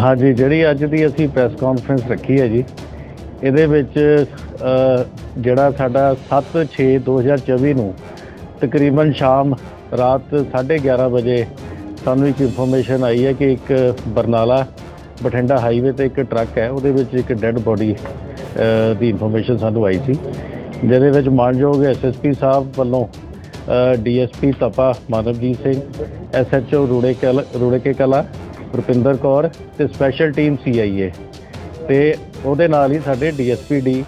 ਹਾਂਜੀ, ਜਿਹੜੀ ਅੱਜ ਦੀ ਅਸੀਂ ਪ੍ਰੈਸ ਕਾਨਫਰੰਸ ਰੱਖੀ ਹੈ ਜੀ, ਇਹਦੇ ਵਿੱਚ ਜਿਹੜਾ ਸਾਡਾ 7/6/2024 ਨੂੰ ਤਕਰੀਬਨ ਸ਼ਾਮ ਰਾਤ 11:30 ਵਜੇ ਸਾਨੂੰ ਇੱਕ ਇਨਫੋਰਮੇਸ਼ਨ ਆਈ ਹੈ ਕਿ ਇੱਕ ਬਰਨਾਲਾ ਬਠਿੰਡਾ ਹਾਈਵੇ ਤੇ ਇੱਕ ਟਰੱਕ ਹੈ, ਉਹਦੇ ਵਿੱਚ ਇੱਕ ਡੈੱਡ ਬੋਡੀ ਦੀ ਇਨਫੋਰਮੇਸ਼ਨ ਸਾਨੂੰ ਆਈ ਸੀ। ਜਿਹਦੇ ਵਿੱਚ ਮਾਨਯੋਗ ਐਸਐਸਪੀ ਸਾਹਿਬ ਵੱਲੋਂ ਡੀਐਸਪੀ ਤਪਾ ਮਾਨਵਜੀਤ ਸਿੰਘ ਐਸਐਚਓ ਰੂੜੇ ਕਲ ਰੂੜੇ ਕੇ ਕਲਾ ਰੁਪਿੰਦਰ ਕੌਰ ਤੇ ਸਪੈਸ਼ਲ ਟੀਮ ਸੀਆਈਏ ਤੇ ਉਹਦੇ ਨਾਲ ਹੀ ਸਾਡੇ ਡੀਐਸਪੀ ਡੀ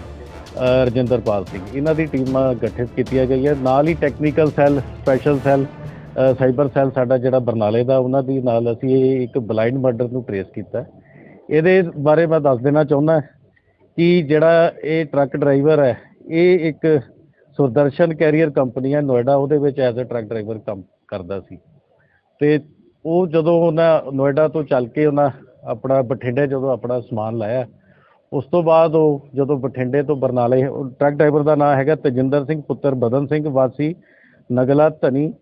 ਰਜਿੰਦਰਪਾਲ ਸਿੰਘ। ਇਹਨਾਂ ਦੀ ਟੀਮਾਂ ਗਠਿਤ ਕੀਤੀਆਂ ਗਈਆਂ। ਨਾਲ ਹੀ technical cell special cell cyber cell ਸਾਡਾ ਜਿਹੜਾ ਬਰਨਾਲੇ ਦਾ, ਉਹਨਾਂ ਦੀ ਨਾਲ ਅਸੀਂ ਇਹ ਇੱਕ ਬਲਾਈਂਡ ਮਰਡਰ ਨੂੰ ਟ੍ਰੇਸ ਕੀਤਾ। ਇਹਦੇ ਬਾਰੇ ਮੈਂ ਦੱਸ ਦੇਣਾ ਚਾਹੁੰਦਾ ਕਿ ਜਿਹੜਾ ਇਹ ਟਰੱਕ ਡਰਾਈਵਰ ਹੈ, ਇਹ ਇੱਕ ਸੁਦਰਸ਼ਨ ਕੈਰੀਅਰ ਕੰਪਨੀ ਹੈ। ਨੋਇਡਾ ਉਹਦੇ ਵਿੱਚ ਐਜ਼ ਅ ਟਰੱਕ ਡਰਾਈਵਰ ਕੰਮ ਕਰਦਾ ਸੀ। ਤੇ ਉਹ ਜਦੋਂ ਉਹਨਾਂ ਨੋਇਡਾ ਤੋਂ ਚੱਲ ਕੇ ਉਹਨਾਂ ਆਪਣਾ ਬਠਿੰਡੇ ਜਦੋਂ ਆਪਣਾ ਸਮਾਨ ਲਾਇਆ, ਉਸ ਤੋਂ ਬਾਅਦ ਉਹ ਜਦੋਂ ਬਠਿੰਡੇ ਤੋਂ ਬਰਨਾਲੇ ਟਰੱਕ ਡਰਾਈਵਰ ਦਾ ਨਾਮ ਹੈਗਾ ਤਜਿੰਦਰ ਸਿੰਘ, ਪੁੱਤਰ ਬਦਨ ਸਿੰਘ, ਵਾਸੀ ਨਗਲਾ ਧਨੀ,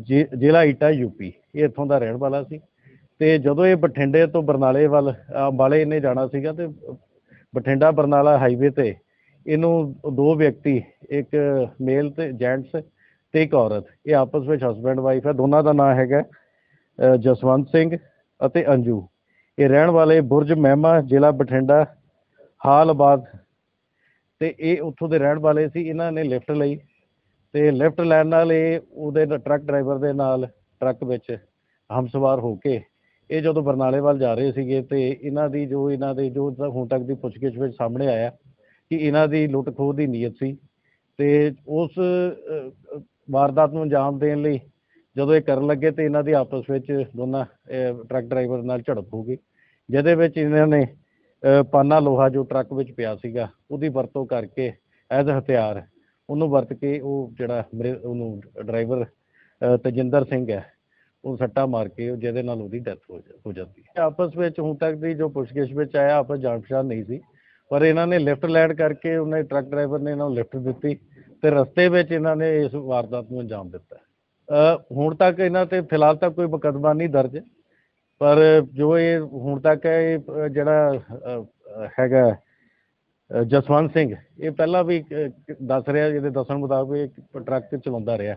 ਜ਼ਿ- ਜ਼ਿਲ੍ਹਾ ਈਟਾ ਯੂਪੀ ਇਹ ਇੱਥੋਂ ਦਾ ਰਹਿਣ ਵਾਲਾ ਸੀ। ਤੇ ਜਦੋਂ ਇਹ ਬਠਿੰਡੇ ਤੋਂ ਬਰਨਾਲੇ ਵੱਲ ਅੰਬਾਲੇ ਇਹਨੇ ਜਾਣਾ ਸੀਗਾ ਤੇ ਬਠਿੰਡਾ ਬਰਨਾਲਾ ਹਾਈਵੇ ਤੇ ਇਹਨੂੰ ਦੋ ਵਿਅਕਤੀ, ਇੱਕ ਮੇਲ ਤੇ ਜੈਂਟਸ ਤੇ ਇੱਕ ਔਰਤ, ਇਹ ਆਪਸ ਵਿੱਚ ਹਸਬੈਂਡ ਵਾਈਫ ਹੈ, ਦੋਨਾਂ ਦਾ ਨਾਮ ਹੈਗਾ ਜਸਵੰਤ ਸਿੰਘ ਅਤੇ ਅੰਜੂ। ਇਹ ਰਹਿਣ ਵਾਲੇ ਬੁਰਜ ਮਹਿਮਾ, ਜ਼ਿਲ੍ਹਾ ਬਠਿੰਡਾ ਹਾਲਬਾਦ ਤੇ ਇਹ ਉੱਥੋਂ ਦੇ ਰਹਿਣ ਵਾਲੇ ਸੀ, ਇਹਨਾਂ ਨੇ ਲਿਫਟ ਲਈ। ਤੇ ਲਿਫਟ ਲੈਣ ਨਾਲ ਇਹ ਉਹਦੇ ਟਰੱਕ ਡਰਾਈਵਰ ਦੇ ਨਾਲ ਟਰੱਕ ਵਿੱਚ ਹਮਸਵਾਰ ਹੋ ਕੇ ਇਹ ਜਦੋਂ ਬਰਨਾਲੇ ਵੱਲ ਜਾ ਰਹੇ ਸੀਗੇ ਤੇ ਇਹਨਾਂ ਦੀ ਜੋ ਇਹਨਾਂ ਦੇ ਜੋ ਹੁਣ ਤੱਕ ਦੀ ਪੁੱਛਗਿੱਛ ਵਿੱਚ ਸਾਹਮਣੇ ਆਇਆ ਕਿ ਇਹਨਾਂ ਦੀ ਲੁੱਟ ਖੋਹ ਦੀ ਨੀਅਤ ਸੀ। ਤੇ ਉਸ ਵਾਰਦਾਤ ਨੂੰ ਅੰਜਾਮ ਦੇਣ ਲਈ ਜਦੋਂ ਇਹ ਕਰਨ ਲੱਗੇ ਤੇ ਇਹਨਾਂ ਦੀ ਆਪਸ ਵਿੱਚ ਦੋਨਾਂ ਟਰੱਕ ਡਰਾਈਵਰ ਨਾਲ ਝੜਪ ਹੋ ਗਈ। ਜਿਹਦੇ ਵਿੱਚ ਇਹਨਾਂ ਨੇ ਪਾਨਾ ਲੋਹਾ ਜੋ ਟਰੱਕ ਵਿੱਚ ਪਿਆ ਸੀਗਾ, ਉਹਦੀ ਵਰਤੋਂ ਕਰਕੇ ਐਜ਼ ਹਥਿਆਰ ਉਹਨੂੰ ਵਰਤ ਕੇ ਉਹ ਜਿਹੜਾ ਮ੍ਰਿ- ਉਹਨੂੰ ਡਰਾਈਵਰ ਤਜਿੰਦਰ ਸਿੰਘ ਹੈ, ਉਹ ਸੱਟਾ ਮਾਰ ਕੇ ਉਹ ਜਿਹਦੇ ਨਾਲ ਉਹਦੀ ਡੈਥ ਹੋ ਜਾ- ਹੋ ਜਾਂਦੀ ਹੈ। ਆਪਸ ਵਿੱਚ ਹੁਣ ਤੱਕ ਦੀ ਜੋ ਪੁੱਛਗਿੱਛ ਵਿੱਚ ਆਇਆ ਆਪਸ ਜਾਣ ਪਛਾਣ ਨਹੀਂ ਸੀ। ਪਰ ਇਹਨਾਂ ਨੇ ਲਿਫਟ ਲੈਣ ਕਰਕੇ ਉਹਨੇ ਟਰੱਕ ਡਰਾਈਵਰ ਨੇ ਇਹਨਾਂ ਨੂੰ ਲਿਫਟ ਦਿੱਤੀ ਤੇ ਰਸਤੇ ਵਿੱਚ ਇਹਨਾਂ ਨੇ ਇਸ ਵਾਰਦਾਤ ਨੂੰ ਅੰਜਾਮ ਦਿੱਤਾ। ਹੁਣ ਤੱਕ ਇਹਨਾਂ ਤੇ ਫਿਲਹਾਲ ਤਾਂ ਕੋਈ ਮੁਕੱਦਮਾ ਨਹੀਂ ਦਰਜ, ਪਰ ਜੋ ਇਹ ਹੁਣ ਤੱਕ ਹੈ, ਇਹ ਜਿਹੜਾ ਹੈਗਾ ਜਸਵੰਤ ਸਿੰਘ, ਇਹ ਪਹਿਲਾਂ ਵੀ ਦੱਸ ਰਿਹਾ ਜਿਹਦੇ ਦੱਸਣ ਮੁਤਾਬਕ ਇਹ ਟਰੱਕ ਚਲਾਉਂਦਾ ਰਿਹਾ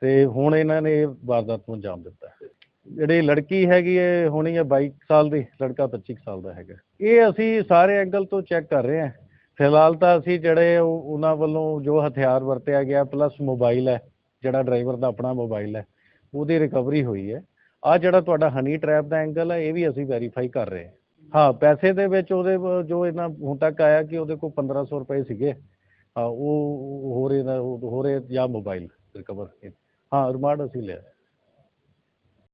ਤੇ ਹੁਣ ਇਹਨਾਂ ਨੇ ਇਹ ਵਾਰਦਾਤ ਨੂੰ ਅੰਜਾਮ ਦਿੱਤਾ। ਜਿਹੜੀ ਲੜਕੀ ਹੈਗੀ ਹੈ ਹੋਣੀ ਹੈ 22 ਸਾਲ ਦੀ, ਲੜਕਾ 25 ਸਾਲ ਦਾ ਹੈਗਾ। ਇਹ ਅਸੀਂ ਸਾਰੇ ਐਂਗਲ ਤੋਂ ਚੈੱਕ ਕਰ ਰਹੇ ਹਾਂ। ਫਿਲਹਾਲ ਤਾਂ ਅਸੀਂ ਜਿਹੜੇ ਉਹ- ਉਹਨਾਂ ਵੱਲੋਂ ਜੋ ਹਥਿਆਰ ਵਰਤਿਆ ਗਿਆ, ਪਲੱਸ ਮੋਬਾਈਲ ਹੈ ਜਿਹੜਾ ਡਰਾਈਵਰ ਦਾ ਆਪਣਾ ਮੋਬਾਈਲ ਹੈ, ਉਹਦੀ ਰਿਕਵਰੀ ਹੋਈ ਹੈ। ਆ ਜਿਹੜਾ ਤੁਹਾਡਾ ਹਨੀ ਟਰੈਪ ਦਾ ਐਂਗਲ ਹੈ, ਇਹ ਵੀ ਅਸੀਂ ਵੈਰੀਫਾਈ ਕਰ ਰਹੇ ਹਾਂ। ਹਾਂ, ਪੈਸੇ ਦੇ ਵਿੱਚ ਉਹਦੇ ਜੋ ਇਹਨਾਂ ਹੁਣ ਤੱਕ ਆਇਆ ਕਿ ਉਹਦੇ ਕੋਲ 1500 ਰੁਪਏ ਸੀਗੇ। ਹਾਂ, ਉਹ, ਹੋਰ ਇਹਦਾ, ਹੋਰ ਇਹ ਜਾਂ ਮੋਬਾਈਲ ਰਿਕਵਰ ਹਾਂ ਰਿਮਾਂਡ ਅਸੀਂ ਲਿਆ।